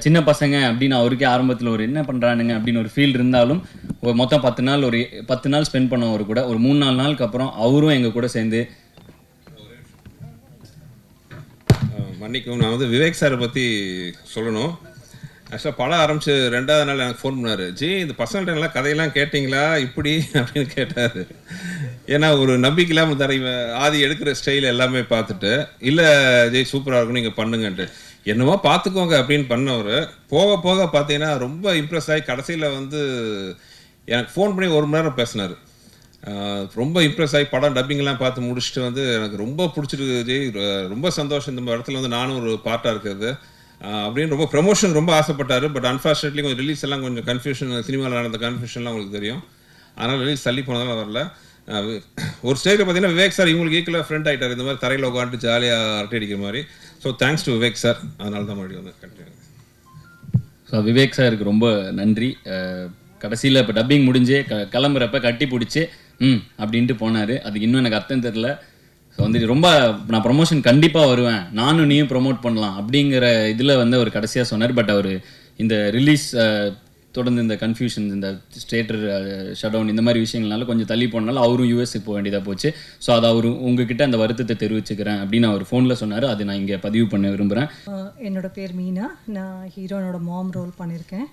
Speaker 1: சின்ன பசங்க அப்படின்னு அவருக்கே ஆரம்பத்தில் ஒரு என்ன பண்ணுறானுங்க அப்படின்னு ஒரு ஃபீல் இருந்தாலும் ஒரு மொத்தம் பத்து நாள் ஒரு பத்து நாள் ஸ்பெண்ட் பண்ணவர் கூட ஒரு மூணு நாலு நாளுக்கு அப்புறம் அவரும் எங்கள் கூட சேர்ந்து
Speaker 3: மன்னிக்கும் நான் வந்து விவேக் சாரை பற்றி சொல்லணும். ஆக்சுவலாக படம் ஆரம்பிச்சு ரெண்டாவது நாள் எனக்கு ஃபோன் பண்ணார். ஜி இந்த பசங்கள்ட்ட நல்லா கதையெல்லாம் கேட்டிங்களா? இப்படி? அப்படின்னு கேட்டார். ஏன்னா ஒரு நம்பிக்கை இல்லாமல் தர இவன் ஆதி எடுக்கிற ஸ்டைல் எல்லாமே பார்த்துட்டு இல்லை ஜெய் சூப்பராக இருக்கும் நீங்கள் பண்ணுங்கன்ட்டு. என்னமோ பார்த்துக்கோங்க அப்படின்னு பண்ணவர். போக போக பார்த்தீங்கன்னா ரொம்ப இம்ப்ரெஸ் ஆகி கடைசியில் வந்து எனக்கு ஃபோன் பண்ணி ஒரு மணி நேரம் பேசினார். ரொம்ப இம்ப்ரெஸ் ஆகி படம் டப்பிங்லாம் பார்த்து முடிச்சுட்டு வந்து எனக்கு ரொம்ப பிடிச்சிருக்கு ஜெய் ரொம்ப சந்தோஷம். இந்த இடத்துல வந்து நானும் ஒரு பார்ட்டாக இருக்கிறது. அப்படின்னு ரொம்ப ப்ரமோஷன் ரொம்ப ஆசைப்பட்டார். பட் அன்ஃபார்ச்சுனேட்லி கொஞ்சம் ரிலீஸ் எல்லாம் கொஞ்சம் கன்ஃபியூஷன் சினிமாவில் நடந்த கன்ஃபியூஷன்லாம் உங்களுக்கு தெரியும். அதனால் ரிலீஸ் தள்ளி போனதெல்லாம் வரல. ஒரு ஸ்டேஜில் பார்த்தீங்கன்னா விவேக் சார் இவங்களுக்கு ஈக்குவலாக ஃப்ரெண்ட் ஆகிட்டார் இந்த மாதிரி தரையில் உட்காந்துட்டு ஜாலியாக அரட்டை அடிக்கிற மாதிரி. So thanks to Vivek sir அதனால தான் மறுபடியும் வந்து கண்டினியூ
Speaker 1: ஸோ விவேக் சாருக்கு ரொம்ப நன்றி. கடைசியில் இப்போ டப்பிங் முடிஞ்சு க கிளம்புறப்ப கட்டி பிடிச்சி ம் அப்படின்ட்டு போனார். அதுக்கு இன்னும் எனக்கு அர்த்தம் தெரில ஸோ வந்து ரொம்ப நான் ப்ரொமோஷன் கண்டிப்பாக வருவேன். நானும் நீயும் ப்ரோமோட் பண்ணலாம் அப்படிங்கிற இதில் வந்து அவர் கடைசியாக சொன்னார். பட் அவர் இந்த ரிலீஸ் தொடர்ந்து இந்த கன்ஃபியூஷன்ஸ் இந்த ஸ்டேட்டர் ஷடவுன் uh, இந்த மாதிரி விஷயங்கள்னால கொஞ்சம் தள்ளி போனாலும் அவரும் யூஎஸ்க்கு போக வேண்டியதாக போச்சு. ஸோ அதை அவர் உங்ககிட்ட அந்த வருத்தத்தை தெரிவிச்சுக்கிறேன் அப்படின்னு அவர் ஃபோனில் சொன்னார். அது நான் இங்கே பதிவு பண்ண விரும்புகிறேன்
Speaker 6: என்னோட பேர் மீனா. நான் ஹீரோனோட மாம் ரோல் பண்ணியிருக்கேன்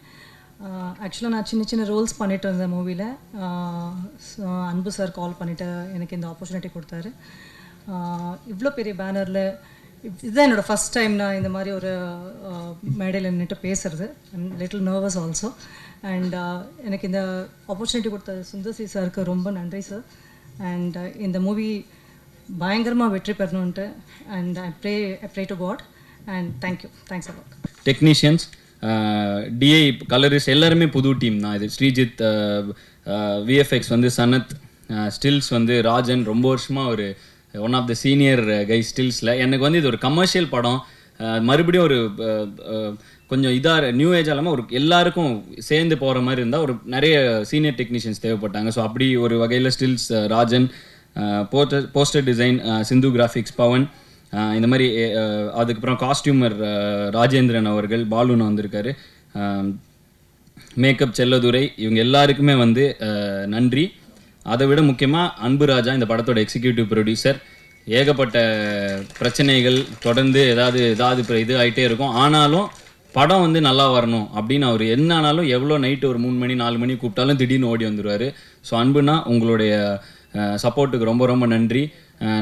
Speaker 6: ஆக்சுவலாக நான் சின்ன சின்ன ரோல்ஸ் பண்ணிட்டு இருந்தேன் மூவியில் அன்பு சார் கால் பண்ணிவிட்டு எனக்கு இந்த ஆப்பர்ச்சுனிட்டி கொடுத்தாரு. இவ்வளோ பெரிய பேனரில் இதுதான் என்னோடய ஃபஸ்ட் டைம் நான் இந்த மாதிரி ஒரு மேடையில் நின்றுட்டு பேசுறது. லிட்டில் நர்வஸ் ஆல்சோ அண்ட் எனக்கு இந்த ஆப்பர்ச்சுனிட்டி கொடுத்த சுந்தர் சி சாருக்கு ரொம்ப நன்றி சார் அண்ட் இந்த மூவி பயங்கரமாக வெற்றி பெறணுன்ட்டு and I pray I pray to God and thank you thanks a lot
Speaker 1: technicians DI colourist எல்லாருமே புது டீம் தான். இது ஸ்ரீஜித் விஎஃப்எக்ஸ் வந்து சனத் ஸ்டில்ஸ் வந்து ராஜன். ரொம்ப வருஷமாக ஒரு one of the senior guy ஸ்டில்ஸில் எனக்கு வந்து இது ஒரு கமர்ஷியல் படம். Uh, மறுபடியும் ஒரு uh, uh, கொஞ்சம் இதாக நியூ ஏஜ் இல்லாமல் ஒரு எல்லாருக்கும் சேர்ந்து போகிற மாதிரி இருந்தால் ஒரு நிறைய சீனியர் டெக்னீஷியன்ஸ் தேவைப்பட்டாங்க. ஸோ அப்படி ஒரு வகையில் stills Rajan poster poster design Sindhu graphics Pavan இந்த மாதிரி அதுக்கப்புறம் காஸ்டியூமர் ராஜேந்திரன் அவர்கள் பாலுன்னு வந்திருக்காரு. Um, மேக்கப் செல்லதுரை இவங்க எல்லாருக்குமே வந்து நன்றி. அதை விட முக்கியமாக அன்பு ராஜா இந்த படத்தோட எக்ஸிக்யூட்டிவ் ப்ரொடியூசர் ஏகப்பட்ட பிரச்சனைகள் தொடர்ந்து ஏதாவது ஏதாவது இப்போ இது ஆகிட்டே இருக்கும். ஆனாலும் படம் வந்து நல்லா வரணும் அப்படின்னு அவர் என்ன ஆனாலும் எவ்வளோ நைட்டு ஒரு மூணு மணி நாலு மணி கூப்பிட்டாலும் திடீர்னு ஓடி வந்துடுவார் ஸோ அன்புனா உங்களுடைய சப்போர்ட்டுக்கு ரொம்ப ரொம்ப நன்றி.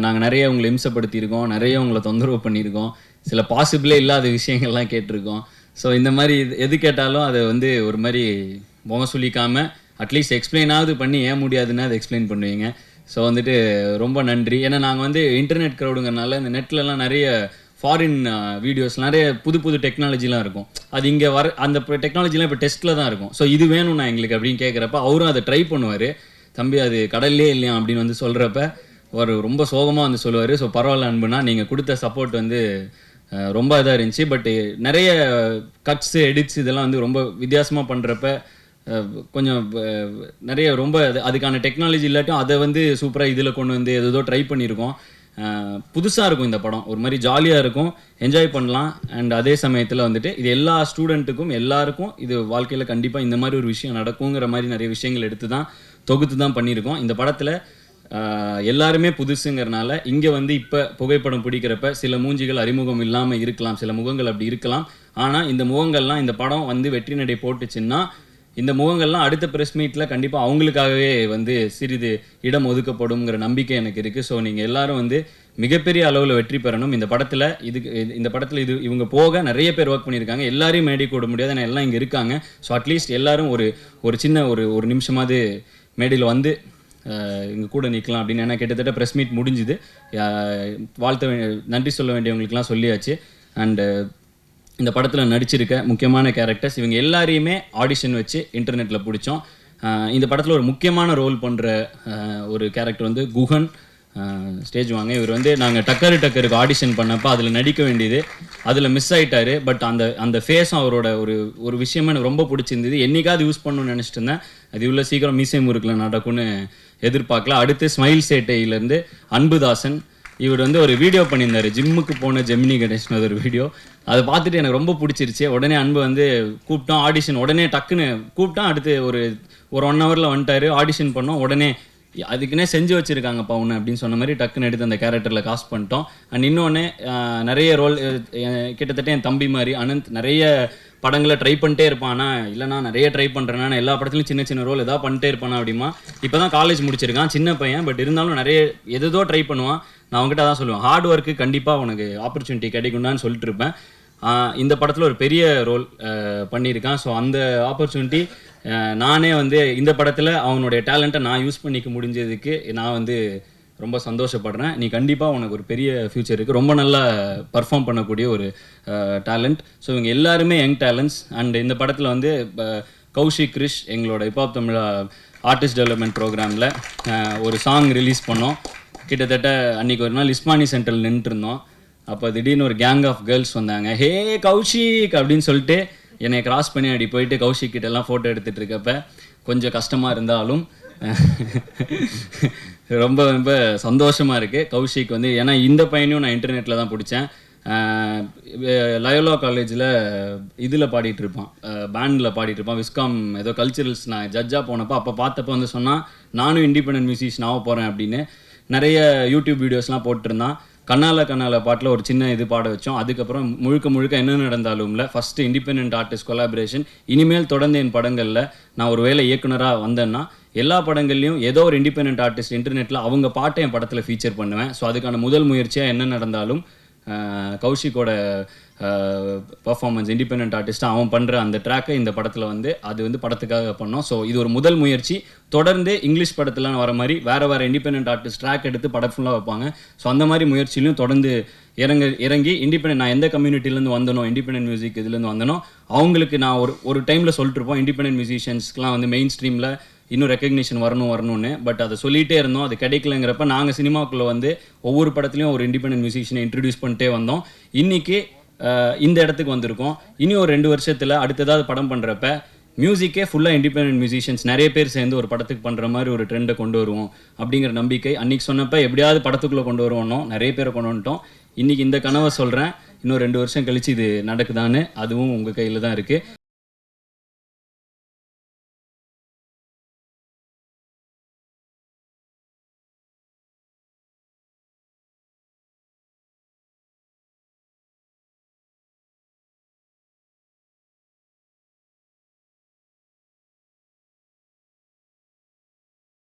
Speaker 1: நாங்கள் நிறைய உங்களை இம்சப்படுத்தியிருக்கோம் நிறைய உங்களை தொந்தரவு பண்ணியிருக்கோம். சில பாசிபிளே இல்லாத விஷயங்கள்லாம் கேட்டிருக்கோம். ஸோ இந்த மாதிரி இது எது கேட்டாலும் அதை வந்து ஒரு மாதிரி முகம் சுளிக்காமல் அட்லீஸ்ட் எக்ஸ்பிளைனாவது பண்ணி ஏன் முடியாதுன்னு அதை எக்ஸ்பிளைன் பண்ணுவீங்க. ஸோ வந்துட்டு ரொம்ப நன்றி. ஏன்னா நாங்கள் வந்து இன்டர்நெட் க்ரௌடுங்கிறனால இந்த நெட்லலாம் நிறைய ஃபாரின் வீடியோஸ் நிறைய புது புது டெக்னாலஜிலாம் இருக்கும். அது இங்கே வர அந்த டெக்னாலஜிலாம் இப்போ டெஸ்ட்டில் தான் இருக்கும். ஸோ இது வேணும்ண்ணா எங்களுக்கு அப்படின்னு கேட்குறப்ப அவரும் அதை ட்ரை பண்ணுவார். தம்பி அது கடல்லே இல்லையா? அப்படின்னு வந்து சொல்கிறப்ப அவர் ரொம்ப சோகமாக வந்து சொல்லுவார். ஸோ பரவாயில்ல அன்புனா நீங்கள் கொடுத்த சப்போர்ட் வந்து ரொம்ப இதாக இருந்துச்சு. பட் நிறைய கட்ஸு எடிட்ஸ் இதெல்லாம் வந்து ரொம்ப வித்தியாசமாக பண்ணுறப்ப கொஞ்சம் நிறைய ரொம்ப அது- அதுக்கான டெக்னாலஜி இல்லாட்டும் அதை வந்து சூப்பராக இதில் கொண்டு வந்து ஏதோ ட்ரை பண்ணியிருக்கோம். புதுசாக இருக்கும் இந்த படம். ஒரு மாதிரி ஜாலியாக இருக்கும். என்ஜாய் பண்ணலாம். அண்ட் அதே சமயத்தில் வந்துட்டு இது எல்லா ஸ்டூடெண்ட்டுக்கும் எல்லாருக்கும் இது வாழ்க்கையில் கண்டிப்பாக இந்த மாதிரி ஒரு விஷயம் நடக்குங்கிற மாதிரி நிறைய விஷயங்கள் எடுத்து தான் தொகுத்து தான் பண்ணியிருக்கோம். இந்த படத்தில் எல்லாருமே புதுசுங்கிறனால இங்கே வந்து இப்போ புகைப்படம் பிடிக்கிறப்ப சில மூஞ்சிகள் அறிமுகம் இல்லாமல் இருக்கலாம். சில முகங்கள் அப்படி இருக்கலாம். ஆனால் இந்த முகங்கள்லாம் இந்த படம் வந்து வெற்றி நடை போட்டுச்சுன்னா இந்த முகங்கள்லாம் அடுத்த ப்ரெஸ் மீட்டில் கண்டிப்பாக அவங்களுக்காகவே வந்து சிறிது இடம் ஒதுக்கப்படுங்கிற நம்பிக்கை எனக்கு இருக்குது ஸோ நீங்கள் எல்லாரும் வந்து மிகப்பெரிய அளவில் வெற்றி பெறணும். இந்த படத்தில் இதுக்கு இது- இந்த படத்தில் இது இவங்க போக நிறைய பேர் ஒர்க் பண்ணியிருக்காங்க. எல்லாரையும் மேடை கூட முடியாது. ஏன்னா எல்லாம் இங்கே இருக்காங்க. ஸோ அட்லீஸ்ட் எல்லாரும் ஒரு ஒரு சின்ன ஒரு ஒரு நிமிஷமாவது மேடையில் வந்து இங்கே இங்க கூட நிற்கலாம் அப்படின்னு. ஏன்னா கிட்டத்தட்ட ப்ரெஸ் மீட் முடிஞ்சுது. வாழ்த்த நன்றி சொல்ல வேண்டியவங்களுக்குலாம் சொல்லியாச்சு. அண்டு இந்த படத்தில் நடிச்சிருக்க முக்கியமான கேரக்டர்ஸ் இவங்க எல்லாரையுமே ஆடிஷன் வச்சு இன்டர்நெட்டில் பிடிச்சோம். இந்த படத்தில் ஒரு முக்கியமான ரோல் பண்ணுற ஒரு கேரக்டர் வந்து குஹன் ஸ்டேஜ் வாங்க. இவர் வந்து நாங்கள் டக்கரு டக்கருக்கு ஆடிஷன் பண்ணப்போ அதில் நடிக்க வேண்டியது. அதில் மிஸ் ஆகிட்டார் பட் அந்த அந்த ஃபேஸும் அவரோட ஒரு ஒரு விஷயமா எனக்கு ரொம்ப பிடிச்சிருந்தது. என்னைக்காவது யூஸ் பண்ணணும்னு நினச்சிட்டு இருந்தேன். அது இவ்வளோ சீக்கிரம் மீசை முறுக்கில் நடக்கும்னு எதிர்பார்க்கல. அடுத்து ஸ்மைல் சேட்டையிலேருந்து அன்புதாசன் இவர் வந்து ஒரு வீடியோ பண்ணியிருந்தாரு. ஜிம்முக்கு போன ஜெமினி கணேஷன் ஒரு வீடியோ அதை பார்த்துட்டு எனக்கு ரொம்ப பிடிச்சிருச்சு. உடனே அன்பு வந்து கூப்பிட்டோம் ஆடிஷன் உடனே டக்குன்னு கூப்பிட்டோம் அடுத்து ஒரு ஒரு ஒன் ஹவரில் வந்துட்டார். ஆடிஷன் பண்ணோம். உடனே அதுக்குன்னே செஞ்சு வச்சிருக்காங்கப்பா பவுன் அப்படின்னு சொன்ன மாதிரி டக்குன்னு எடுத்து அந்த கேரக்டரில் காஸ்ட் பண்ணிட்டோம். அண்ட் இன்னொன்று நிறைய ரோல் கிட்டத்தட்ட என் தம்பி மாதிரி அனந்த் நிறைய படங்களை ட்ரை பண்ணிட்டே இருப்பான். ஆனால் இல்லைனா நிறைய ட்ரை பண்ணுறேன் நான் எல்லா படத்துலையும் சின்ன சின்ன ரோல் எதாவது பண்ணிட்டே இருப்பானா அப்படிமா? இப்போ தான் காலேஜ் முடிச்சிருக்கான் சின்ன பையன் பட் இருந்தாலும் நிறைய எதோ ட்ரை பண்ணுவான். நான் அவங்ககிட்ட தான் சொல்லுவேன் ஹார்ட் ஒர்க்கு கண்டிப்பாக உனக்கு ஆப்பர்ச்சுனிட்டி கிடைக்கும்டான்னு சொல்லிட்டு இருப்பேன். இந்த படத்தில் ஒரு பெரிய ரோல் பண்ணியிருக்கான். ஸோ அந்த ஆப்பர்ச்சுனிட்டி நானே வந்து இந்த படத்தில் அவனுடைய டேலண்ட்டை நான் யூஸ் பண்ணிக்க முடிஞ்சதுக்கு நான் வந்து ரொம்ப சந்தோஷப்படுறேன். நீ கண்டிப்பாக உனக்கு ஒரு பெரிய ஃப்யூச்சர் இருக்குது ரொம்ப நல்லா பர்ஃபார்ம் பண்ணக்கூடிய ஒரு டேலண்ட் ஸோ இவங்க எல்லாருமே யங் டேலண்ட்ஸ் அண்ட் இந்த படத்தில் வந்து கௌஷிக் கிரிஷ் எங்களோட ஹிப்ஹாப் தமிழா ஆர்டிஸ்ட் டெவலப்மெண்ட் ப்ரோக்ராமில் ஒரு சாங் ரிலீஸ் பண்ணோம். கிட்டத்தட்ட அன்றைக்கி ஒரு நாள் இஸ்மானி சென்டரில் நின்றுருந்தோம் அப்போ திடீர்னு ஒரு கேங் ஆஃப் கேர்ள்ஸ் வந்தாங்க. ஹே கௌஷிக்! அப்படின்னு சொல்லிட்டு என்னை கிராஸ் பண்ணி அப்படி போயிட்டு கௌஷிக்கிட்ட எல்லாம் ஃபோட்டோ எடுத்துகிட்டு இருக்கப்ப கொஞ்சம் கஷ்டமாக இருந்தாலும் ரொம்ப ரொம்ப சந்தோஷமாக இருக்குது கௌஷிக் வந்து ஏன்னா இந்த பையனையும் நான் இன்டர்நெட்டில் தான் பிடிச்சேன். லயோலா காலேஜில் இதில் பாடிட்டு இருப்பான். பேண்டில் பாடிட்டு இருப்பான். விஸ்காம் ஏதோ கல்ச்சுரல்ஸ் நான் ஜட்ஜாக போனப்போ அப்போ பார்த்தப்போ வந்து சொன்னால் நானும் இண்டிபெண்ட் மியூசிஷியன் ஆக போகிறேன் அப்படின்னு. நிறைய யூடியூப் வீடியோஸ்லாம் போட்டிருந்தான். கண்ணால கண்ணால பாட்டில் ஒரு சின்ன இது பாட வச்சோம். அதுக்கப்புறம் முழுக்க முழுக்க என்ன நடந்தாலும்ல ஃபஸ்ட்டு இண்டிபெண்ட் ஆர்டிஸ்ட் கொலாபரேஷன் இனிமேல் தொடர்ந்து என் படங்களில் நான் ஒரு வேலை இயக்குனராக வந்தேன்னா எல்லா படங்கள்லையும் ஏதோ ஒரு இண்டிபெண்ட் ஆர்டிஸ்ட் இன்டர்நெட்டில் அவங்க பாட்டை என் படத்தில் ஃபீச்சர் பண்ணுவேன். ஸோ அதுக்கான முதல் முயற்சியாக என்ன நடந்தாலும் கௌஷிக்கோட பர்ஃபார்மன்ஸ் இண்டிபெண்ட் ஆர்டிஸ்ட்டாக அவன் பண்ணுற அந்த ட்ராக்கை இந்த படத்தில் வந்து அது வந்து படத்துக்காக பண்ணோம். ஸோ இது ஒரு முதல் முயற்சி. தொடர்ந்து இங்கிலீஷ் படத்தில் வர மாதிரி வேறு வேறு இண்டிபெண்ட் ஆர்டிஸ்ட் ட்ராக் எடுத்து படம் ஃபுல்லாக வைப்பாங்க. ஸோ அந்த மாதிரி முயற்சியிலும் தொடர்ந்து இறங்க இறங்கி இண்டிபெண்ட் நான் எந்த கம்யூனிட்டிலேருந்து வந்தனோ இண்டிபெண்ட் மியூசிக் இதுலேருந்து வந்தனோ அவங்களுக்கு நான் ஒரு ஒரு டைமில் சொல்லிட்டு இருப்போம். இண்டிபெண்ட் மியூசிஷியன்ஸ்க்குலாம் வந்து மெயின் ஸ்ட்ரீமில் இன்னும் ரெக்கக்னிஷன் வரணும் வரணும்னு. பட் அதை சொல்லிகிட்டே இருந்தோம். அது கிடைக்கலங்கிறப்ப நாங்கள் சினிமாக்குள்ளே வந்து ஒவ்வொரு படத்துலையும் ஒரு இண்டிபெண்டன்ட் மியூசிஷியனை இன்ட்ரடியூஸ் பண்ணிட்டே வந்தோம். இன்றைக்கி இந்த இடத்துக்கு வந்திருக்கோம். இனி ஒரு ரெண்டு வருஷத்தில் அடுத்ததாவது படம் பண்ணுறப்ப மியூசிக்கே ஃபுல்லாக இண்டிபெண்ட் மியூசிஷியன்ஸ் நிறைய பேர் சேர்ந்து ஒரு படத்துக்கு பண்ணுற மாதிரி ஒரு ட்ரெண்டை கொண்டு வருவோம் அப்படிங்கிற நம்பிக்கை. அன்னைக்கு சொன்னப்போ எப்படியாவது படத்துக்குள்ளே கொண்டு வருவோம்னோ நிறைய பேரை கொண்டு வந்துட்டோம். இன்றைக்கி இந்த கனவை சொல்கிறேன் இன்னும் ரெண்டு வருஷம் கழிச்சு இது நடக்குதான்னு அதுவும் உங்கள் கையில் தான் இருக்குது